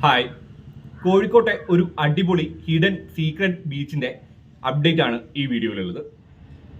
Hi കോഴിക്കോട്ടെ ഒരു അടിപൊളി ഹിഡൻ സീക്രട്ട് ബീച്ചിന്റെ അപ്ഡേറ്റ് ആണ് ഈ വീഡിയോയിലുള്ളത്.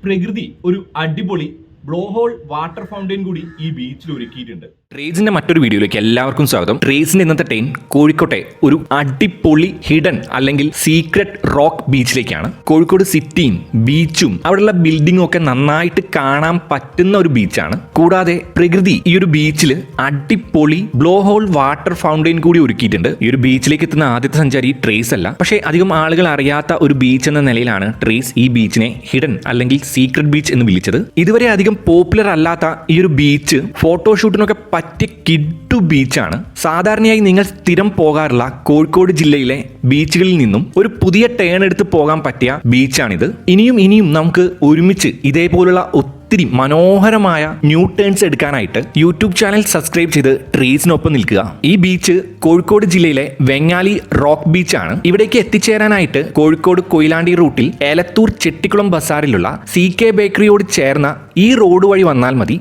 പ്രകൃതി ഒരു അടിപൊളി ബ്ലോ ഹോൾ വാട്ടർ ഫൗണ്ടൈൻ കൂടി ഈ ബീച്ചിൽ ഒരുക്കിയിട്ടുണ്ട്. ട്രേസിന്റെ മറ്റൊരു വീഡിയോയിലേക്ക് എല്ലാവർക്കും സ്വാഗതം. ട്രേസിന്റെ ഇന്നത്തെ ട്രെയിൻ കോഴിക്കോട്ടെ ഒരു അടിപൊളി ഹിഡൻ അല്ലെങ്കിൽ സീക്രട്ട് റോക്ക് ബീച്ചിലേക്കാണ് കോഴിക്കോട് സിറ്റിയും ബീച്ചും അവിടെയുള്ള ബിൽഡിംഗും ഒക്കെ നന്നായിട്ട് കാണാൻ പറ്റുന്ന ഒരു ബീച്ചാണ് കൂടാതെ പ്രകൃതി ഈ ഒരു ബീച്ചിൽ അടിപൊളി ബ്ലോ ഹോൾ വാട്ടർ ഫൗണ്ടൈൻ കൂടി ഒരുക്കിയിട്ടുണ്ട്. ഈ ഒരു ബീച്ചിലേക്ക് എത്തുന്ന ആദ്യത്തെ സഞ്ചാരി ട്രേസ് അല്ല. പക്ഷേ അധികം ആളുകൾ അറിയാത്ത ഒരു ബീച്ച് എന്ന നിലയിലാണ് ട്രേസ് ഈ ബീച്ചിനെ ഹിഡൻ അല്ലെങ്കിൽ സീക്രട്ട് ബീച്ച് എന്ന് വിളിച്ചത്. ഇതുവരെ അധികം പോപ്പുലർ അല്ലാത്ത ഈ ഒരു ബീച്ച് ഫോട്ടോഷൂട്ടിനൊക്കെ പറ്റിയ കിഡു ബീച്ചാണ്. സാധാരണയായി നിങ്ങൾ സ്ഥിരം പോകാറുള്ള കോഴിക്കോട് ജില്ലയിലെ ബീച്ചുകളിൽ നിന്നും ഒരു പുതിയ ടേൺ എടുത്ത് പോകാൻ പറ്റിയ ബീച്ചാണിത്. ഇനിയും ഇനിയും നമുക്ക് ഒരുമിച്ച് ഇതേപോലുള്ള ഒത്തിരി മനോഹരമായ ന്യൂ ടേൺസ് എടുക്കാനായിട്ട് യൂട്യൂബ് ചാനൽ സബ്സ്ക്രൈബ് ചെയ്ത് ട്രീസിനൊപ്പം നിൽക്കുക. ഈ ബീച്ച് കോഴിക്കോട് ജില്ലയിലെ വെങ്ങാലി റോക്ക് ബീച്ചാണ്. ഇവിടേക്ക് എത്തിച്ചേരാനായിട്ട് കോഴിക്കോട് കൊയിലാണ്ടി റൂട്ടിൽ ഏലത്തൂർ ചെട്ടിക്കുളം ബസാറിലുള്ള സി കെ ബേക്കറിയോട് ചേർന്ന ഈ റോഡ് വഴി വന്നാൽ മതി.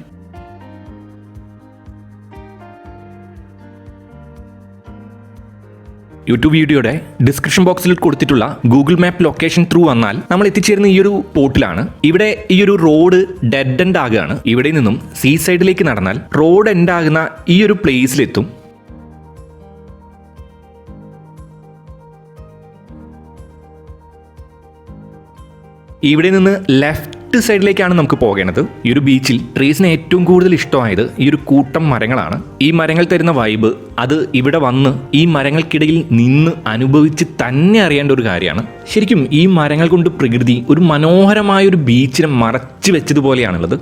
യൂട്യൂബ് വീഡിയോയുടെ ഡിസ്ക്രിപ്ഷൻ ബോക്സിൽ കൊടുത്തിട്ടുള്ള ഗൂഗിൾ മാപ്പ് ലൊക്കേഷൻ ത്രൂ വന്നാൽ നമ്മൾ എത്തിച്ചേരുന്ന ഈ ഒരു പോർട്ടിലാണ്. ഇവിടെ ഈ ഒരു റോഡ് ഡെഡ് എൻഡ് ആകുകയാണ്. ഇവിടെ നിന്നും സീ സൈഡിലേക്ക് നടന്നാൽ റോഡ് എൻഡ് ആകുന്ന ഈ ഒരു പ്ലേസിലെത്തും ഇവിടെ നിന്ന് ലെഫ്റ്റ് സൈഡിലേക്കാണ് നമുക്ക് പോകേണ്ടത്. ഈ ഒരു ബീച്ചിൽ ട്രീസിന് ഏറ്റവും കൂടുതൽ ഇഷ്ടമായത് ഈ ഒരു കൂട്ടം മരങ്ങളാണ്. ഈ മരങ്ങൾ തരുന്ന വൈബ് അത് ഇവിടെ വന്ന് ഈ മരങ്ങൾക്കിടയിൽ നിന്ന് അനുഭവിച്ച് തന്നെ അറിയേണ്ട ഒരു കാര്യമാണ്. ശരിക്കും ഈ മരങ്ങൾ കൊണ്ട് പ്രകൃതി ഒരു മനോഹരമായ ഒരു ബീച്ചിനെ മറച്ചു വെച്ചതുപോലെയാണുള്ളത്.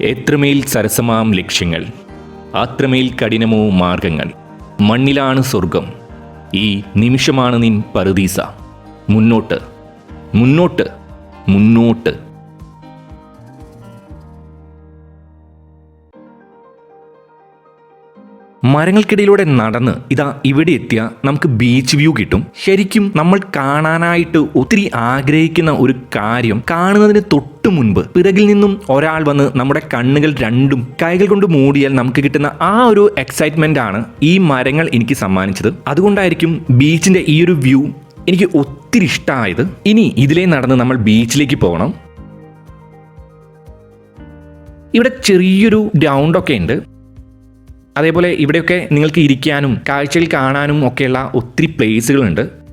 എത്രമേൽ സരസമാം ലക്ഷ്യങ്ങൾ അത്രമേൽ കഠിനമോ മാർഗങ്ങൾ മണ്ണിലാണ് സ്വർഗം ഈ നിമിഷമാണ് നിൻ പറുദീസ മുന്നോട്ട് മുന്നോട്ട് മുന്നോട്ട്. മരങ്ങൾക്കിടയിലൂടെ നടന്ന് ഇതാ ഇവിടെ എത്തിയ നമുക്ക് ബീച്ച് വ്യൂ കിട്ടും. ശരിക്കും നമ്മൾ കാണാനായിട്ട് ഒത്തിരി ആഗ്രഹിക്കുന്ന ഒരു കാര്യം കാണുന്നതിന് തൊട്ട് മുൻപ് പിറകിൽ നിന്നും ഒരാൾ വന്ന് നമ്മുടെ കണ്ണുകൾ രണ്ടും കൈകൾ കൊണ്ട് മൂടിയാൽ നമുക്ക് കിട്ടുന്ന ആ ഒരു എക്സൈറ്റ്മെന്റ് ആണ് ഈ മരങ്ങൾ എനിക്ക് സമ്മാനിച്ചത്. അതുകൊണ്ടായിരിക്കും ബീച്ചിന്റെ ഈ ഒരു വ്യൂ എനിക്ക് ഒത്തിരി ഇഷ്ടമായത് ഇനി ഇതിലേ നടന്ന് നമ്മൾ ബീച്ചിലേക്ക് പോകണം. ഇവിടെ ചെറിയൊരു ഗ്രൗണ്ടൊക്കെ ഉണ്ട്. അതേപോലെ ഇവിടെയൊക്കെ നിങ്ങൾക്ക് ഇരിക്കാനും കാഴ്ചയിൽ കാണാനും ഒക്കെയുള്ള ഒത്തിരി പ്ലേസുകളുണ്ട്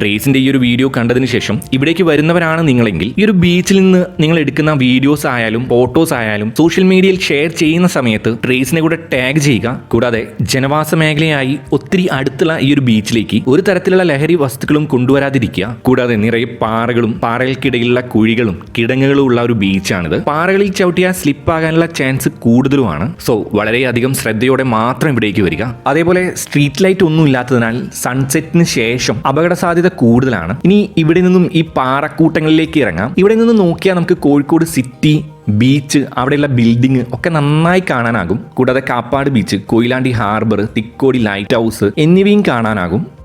ട്രേസിന്റെ ഈ ഒരു വീഡിയോ കണ്ടതിന് ശേഷം ഇവിടേക്ക് വരുന്നവരാണ് നിങ്ങളെങ്കിൽ ഈ ഒരു ബീച്ചിൽ നിന്ന് നിങ്ങൾ എടുക്കുന്ന വീഡിയോസ് ആയാലും ഫോട്ടോസ് ആയാലും സോഷ്യൽ മീഡിയയിൽ ഷെയർ ചെയ്യുന്ന സമയത്ത് ട്രേസിനെ കൂടെ ടാഗ് ചെയ്യുക. കൂടാതെ ജനവാസ മേഖലയായി ഒത്തിരി അടുത്തുള്ള ഈ ഒരു ബീച്ചിലേക്ക് ഒരു തരത്തിലുള്ള ലഹരി വസ്തുക്കളും കൊണ്ടുവരാതിരിക്കുക. കൂടാതെ നിറയെ പാറകളും പാറകൾക്കിടയിലുള്ള കുഴികളും കിടങ്ങുകളും ഉള്ള ഒരു ബീച്ചാണിത് പാറകളിൽ ചവിട്ടിയാൽ സ്ലിപ്പ് ആകാനുള്ള ചാൻസ് കൂടുതലുമാണ്. സോ വളരെയധികം ശ്രദ്ധയോടെ മാത്രം ഇവിടേക്ക് വരിക. അതേപോലെ സ്ട്രീറ്റ് ലൈറ്റ് ഒന്നും ഇല്ലാത്തതിനാൽ സൺസെറ്റിന് ശേഷം അപകട സാധ്യത കൂടുതലാണ്. ഇനി ഇവിടെ നിന്നും ഈ പാറക്കൂട്ടങ്ങളിലേക്ക് ഇറങ്ങാം. ഇവിടെ നിന്ന് നോക്കിയാൽ നമുക്ക് കോഴിക്കോട് സിറ്റി ബീച്ച് അവിടെയുള്ള ബിൽഡിംഗ് ഒക്കെ നന്നായി കാണാനാകും. കൂടാതെ Kappad beach Koyilandy harbour Thikkodi lighthouse എന്നിവയും കാണാനാകും.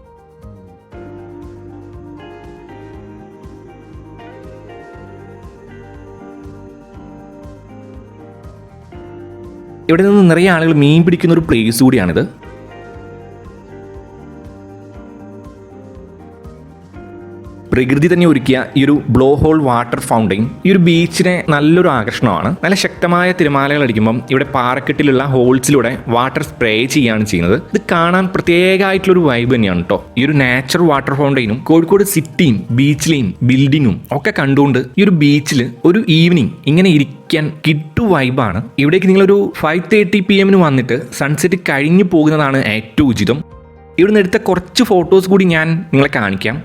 ഇവിടെ നിന്ന് നിറയെ ആളുകൾ മീൻ പിടിക്കുന്ന ഒരു പ്ലേസ് കൂടിയാണിത്. പ്രകൃതി തന്നെ ഒരുക്കിയ ഈ ഒരു ബ്ലോ ഹോൾ വാട്ടർ ഫൗണ്ടൈൻ ഈ ഒരു ബീച്ചിനെ നല്ലൊരു ആകർഷണമാണ്. നല്ല ശക്തമായ തിരമാലകൾ അടിക്കുമ്പം ഇവിടെ പാറക്കെട്ടിലുള്ള ഹോൾസിലൂടെ വാട്ടർ സ്പ്രേ ചെയ്യാണ് ചെയ്യുന്നത്. ഇത് കാണാൻ പ്രത്യേകമായിട്ടുള്ളൊരു വൈബ് തന്നെയാണ് കേട്ടോ ഈ ഒരു നാച്ചുറൽ വാട്ടർ ഫൗണ്ടൈനും കോഴിക്കോട് സിറ്റിയും ബീച്ചിലെയും ബിൽഡിങ്ങും ഒക്കെ കണ്ടുകൊണ്ട് ഈ ഒരു ബീച്ചിൽ ഒരു ഈവനിങ് ഇങ്ങനെ ഇരിക്കാൻ കിട്ടു വൈബാണ് ഇവിടേക്ക് നിങ്ങളൊരു ഫൈവ് തേർട്ടി പി എമ്മിന് വന്നിട്ട് സൺസെറ്റ് കഴിഞ്ഞു പോകുന്നതാണ് ഏറ്റവും ഉചിതം. ഇവിടുന്ന് എടുത്ത കുറച്ച് ഫോട്ടോസ് കൂടി ഞാൻ നിങ്ങളെ കാണിക്കാം.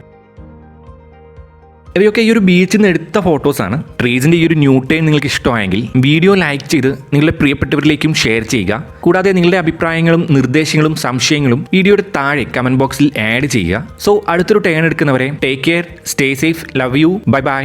ഇവയൊക്കെ ഈ ഒരു ബീച്ചിൽ നിന്ന് എടുത്ത ഫോട്ടോസാണ് ട്രീസിന്റെ ഈ ഒരു ന്യൂ ടൈം നിങ്ങൾക്ക് ഇഷ്ടമായെങ്കിൽ വീഡിയോ ലൈക്ക് ചെയ്ത് നിങ്ങളുടെ പ്രിയപ്പെട്ടവരിലേക്കും ഷെയർ ചെയ്യുക. കൂടാതെ നിങ്ങളുടെ അഭിപ്രായങ്ങളും നിർദ്ദേശങ്ങളും സംശയങ്ങളും വീഡിയോയുടെ താഴെ കമന്റ് ബോക്സിൽ ആഡ് ചെയ്യുക. സോ അടുത്തൊരു turn എടുക്കുന്നവരെ take care stay safe love you bye bye